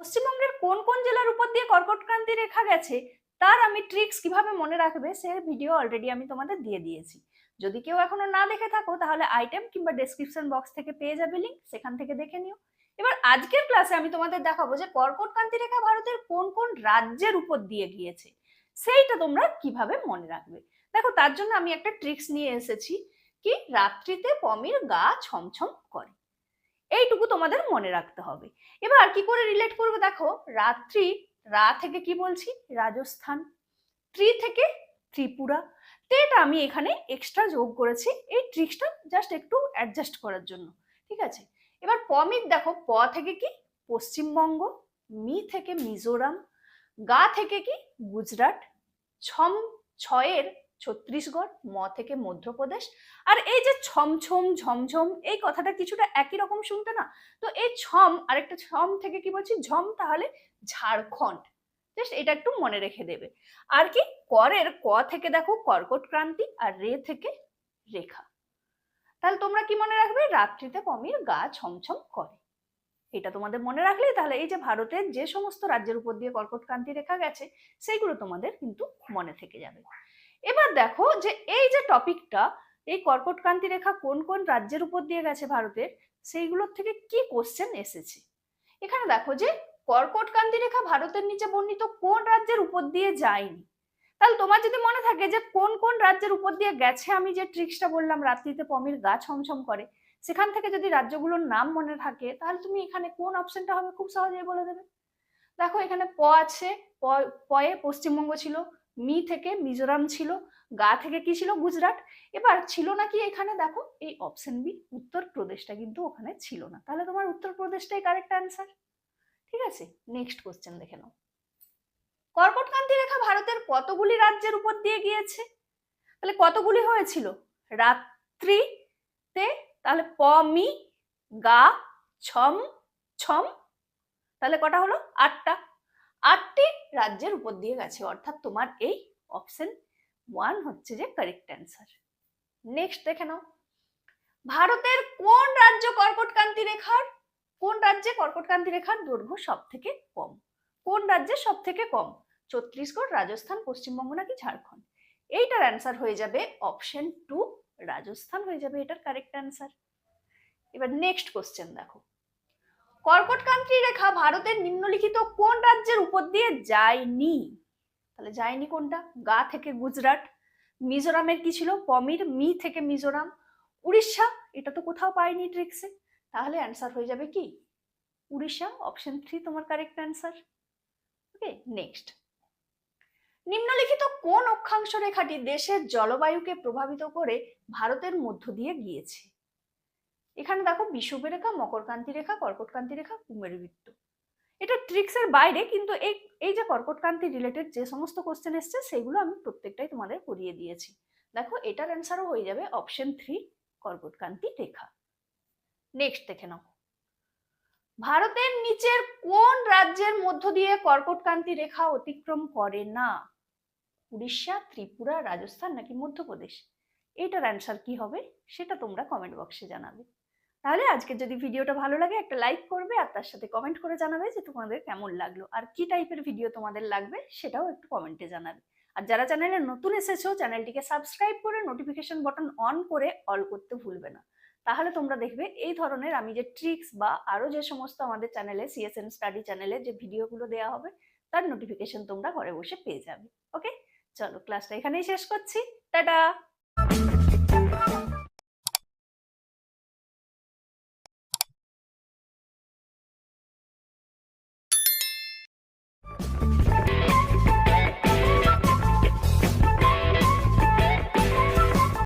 পশ্চিমবঙ্গের কোন কোন জেলার উপর দিয়ে কর্কটক্রান্তি রেখা গেছে, তার আমি ট্রিক্স কীভাবে মনে রাখবে সে ভিডিও অলরেডি আমি তোমাদের দিয়ে দিয়েছি। যদি কেউ এখনও না দেখে থাকো, তাহলে আইটেম কিংবা ডেসক্রিপশন বক্স থেকে পেয়ে যাবে লিঙ্ক সেখান থেকে দেখে নিও। এবার আজকের ক্লাসে আমি তোমাদের দেখাবো যে কর্কটক্রান্তি রেখা ভারতের কোন কোন রাজ্যের উপর দিয়ে গিয়েছে, সেইটা তোমরা কীভাবে মনে রাখবে। দেখো, তার জন্য আমি একটা ট্রিক্স নিয়ে এসেছি, কি? রাত্রিতে পমির গা ছমছম করে। এইটুকু তোমাদের মনে রাখতে হবে। এবার কি করে রিলেট করবে দেখো? রাত্রি, রা থেকে কি বলছি? রাজস্থান। ত্রি থেকে ত্রিপুরা। তো এটা আমি এখানে এক্সট্রা যোগ করেছি। এই ট্রিক্সটা জাস্ট একটু অ্যাডজাস্ট করার জন্য। ঠিক আছে? এবার পমির দেখো, প থেকে কি? পশ্চিমবঙ্গ, মি থেকে মিজোরাম, গা থেকে কি? গুজরাট। ছম, ছয়ের ছত্তিশগড় ম থেকে মধ্যপ্রদেশ। আর এই যে ছমছম, ঝমঝম, এই কথাটা কিছুটা একই রকম শুনতে না? তো এই ছম, আরেকটা ছম থেকে কি বলছি? ঝম তাহলে ঝাড়খণ্ড। জাস্ট এটা একটু মনে রেখে দেবে। আর কি? করের ক থেকে দেখো, কর্কট ক্রান্তি আর রে থেকে রেখা। তাহলে তোমরা কি মনে রাখবে? রাত্রিতে পমির গা ছমছম করে। এটা তোমাদের মনে রাখলেই তাহলে এই যে ভারতের যে সমস্ত রাজ্যের উপর দিয়ে কর্কট ক্রান্তি রেখা গেছে, সেইগুলো তোমাদের কিন্তু মনে থেকে যাবে। এবার দেখো যে এই যে টপিকটা এই কর্কট ক্রান্তি রেখা কোন কোন রাজ্যের উপর দিয়ে গেছে ভারতের, সেইগুলোর থেকে কি কোশ্চেন এসেছে? এখানে দেখো যে কর্কট ক্রান্তি রেখা ভারতের নিচে বর্ণিত কোন রাজ্যের উপর দিয়ে যায়নি? তাহলে তোমার যদি মনে থাকে যে কোন কোন রাজ্যের উপর দিয়ে গেছে, আমি যে ট্রিক্সটা বললাম, রাত্রিতে পমির গা ছমছম করে, সেখান থেকে যদি রাজ্যগুলোর নাম মনে থাকে, তাহলে তুমি এখানে কোন অপশনটা হবে খুব সহজেই বলে দেবে। দেখো এখানে প আছে পয়ে পশ্চিমবঙ্গ ছিল মি থেকে মিজোরাম ছিল, গা থেকে কি ছিল গুজরাট? এবার ছিল নাকি এখানে? দেখো, এই অপশন বি উত্তরপ্রদেশটা কিন্তু ওখানে ছিল না। তাহলে তোমার উত্তরপ্রদেশটাই কারেক্ট অ্যান্সার ঠিক আছে? নেক্সট কোশ্চেন দেখে নাও। কর্কটক্রান্তি রেখা ভারতের কতগুলি রাজ্যের উপর দিয়ে গিয়েছে? তাহলে কতগুলি হয়েছিল? রাত্রিতে, তাহলে প, মি, গা, ছম ছম। তাহলে কটা হলো? আটটা। আটটি রাজ্যের উপর দিয়ে গেছে, অর্থাৎ তোমার এই অপশন ওয়ান হচ্ছে যে কারেক্ট অ্যান্সার নেক্সট দেখে নাও। ভারতের কোন রাজ্য কর্কটক্রান্তি রেখার, কোন রাজ্যে কর্কটক্রান্তি রেখার দৈর্ঘ্য সব থেকে কম? কোন রাজ্যে সব থেকে কম? ছত্তিশগড়, রাজস্থান, পশ্চিমবঙ্গ নাকি ঝাড়খণ্ড? এইটার অ্যান্সার হয়ে যাবে অপশন টু রাজস্থান হয়ে যাবে এটার কারেক্ট অ্যান্সার এবার নেক্সট কোশ্চেন দেখো। কর্কটক্রান্তি রেখা ভারতের নিম্নলিখিত কোন রাজ্যের উপর দিয়ে যায়নি? তাহলে যায়নি কোনটা? গা থেকে গুজরাট, মিজোরামের কি ছিল? পমির, মি থেকে মিজোরাম, উড়িষ্যা, এটা তো কোথাও পাইনি ট্রিক্সে তাহলে অ্যান্সার হয়ে যাবে কি? উড়িষ্যা অপশন থ্রি তোমার কারেক্ট অ্যান্সার ওকে নেক্সট নিম্নলিখিত কোন অক্ষাংশ রেখাটি দেশের জলবায়ুকে প্রভাবিত করে ভারতের মধ্য দিয়ে গিয়েছে? এখানে দেখো বিষুব রেখা মকরকান্তি রেখা কর্কটকান্তি রেখা কুমেরু বৃত্ত এটা ট্রিক্সের বাইরে, কিন্তু এই এই যে কর্কটকান্তি রিলেটেড যে সমস্ত কোশ্চেন এসছে, সেগুলো আমি প্রত্যেকটাই তোমাদের করিয়ে দিয়েছি। দেখো, এটার অ্যান্সারও হয়ে যাবে অপশন থ্রি কর্কটকান্তি রেখা। নেক্সট দেখে নাও। ভারতের নিচের কোন রাজ্যের মধ্য দিয়ে কর্কটকান্তি রেখা অতিক্রম করে না? উড়িষ্যা, ত্রিপুরা, রাজস্থান নাকি মধ্যপ্রদেশ? এটার অ্যান্সার কি হবে? সেটা তোমরা কমেন্ট বক্সে জানাবে। তাহলে আজকে যদি ভিডিওটা ভালো লাগে, একটা লাইক করবে আর তার সাথে কমেন্ট করে জানাবে যে তোমাদের কেমন লাগল। আর কি টাইপের ভিডিও তোমাদের লাগবে সেটাও একটু কমেন্টে জানাবে। আর যারা চ্যানেলে নতুন এসেছ চ্যানেলটিকে সাবস্ক্রাইব করে নোটিফিকেশন বটন অন করে অল করতে ভুলবে না। তাহলে তোমরা দেখবে এই ধরনের আমি যে ট্রিক্স বা আরও যে সমস্ত আমাদের চ্যানেলে সিএসএন স্টাডি চ্যানেলে যে ভিডিওগুলো দেওয়া হবে, তার নোটিফিকেশন তোমরা ঘরে বসে পেয়ে যাবে। ওকে চলো ক্লাসটা এখানেই শেষ করছি। Tata Bye.